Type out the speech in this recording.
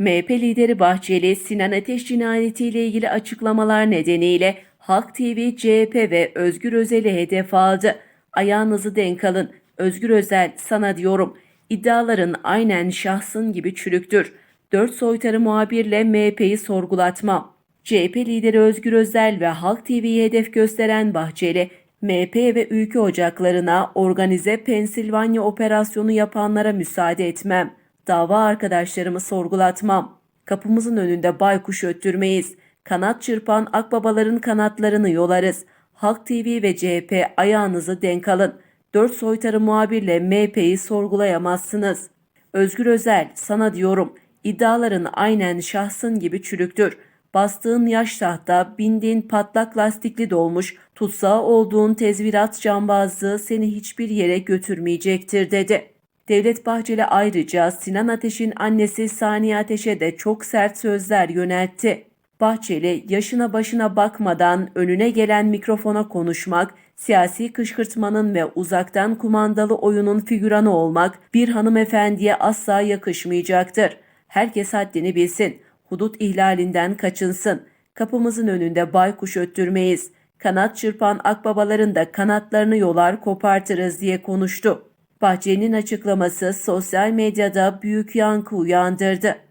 MHP lideri Bahçeli, Sinan Ateş cinayetiyle ilgili açıklamalar nedeniyle Halk TV, CHP ve Özgür Özel'i hedef aldı. Ayağınızı denk alın. Özgür Özel, sana diyorum. İddiaların aynen şahsın gibi çürüktür. Dört soytarı muhabirle MHP'yi sorgulatmam. CHP lideri Özgür Özel ve Halk TV'yi hedef gösteren Bahçeli, MHP ve ülke ocaklarına organize Pensilvanya operasyonu yapanlara müsaade etmem. Dava arkadaşlarımı sorgulatmam. Kapımızın önünde baykuş öttürmeyiz. Kanat çırpan akbabaların kanatlarını yolarız. Halk TV ve CHP ayağınızı denk alın. Dört soytarı muhabirle MHP'yi sorgulayamazsınız. Özgür Özel, sana diyorum. İddiaların aynen şahsın gibi çürüktür. Bastığın yaş tahta, bindiğin patlak lastikli dolmuş, tutsağı olduğun tezvirat cambazlığı seni hiçbir yere götürmeyecektir dedi. Devlet Bahçeli ayrıca Sinan Ateş'in annesi Saniye Ateş'e de çok sert sözler yöneltti. Bahçeli yaşına başına bakmadan önüne gelen mikrofona konuşmak, siyasi kışkırtmanın ve uzaktan kumandalı oyunun figüranı olmak bir hanımefendiye asla yakışmayacaktır. Herkes haddini bilsin, hudut ihlalinden kaçınsın. Kapımızın önünde baykuş öttürmeyiz. Kanat çırpan akbabaların da kanatlarını yolar kopartırız diye konuştu. Bahçeli'nin açıklaması sosyal medyada büyük yankı uyandırdı.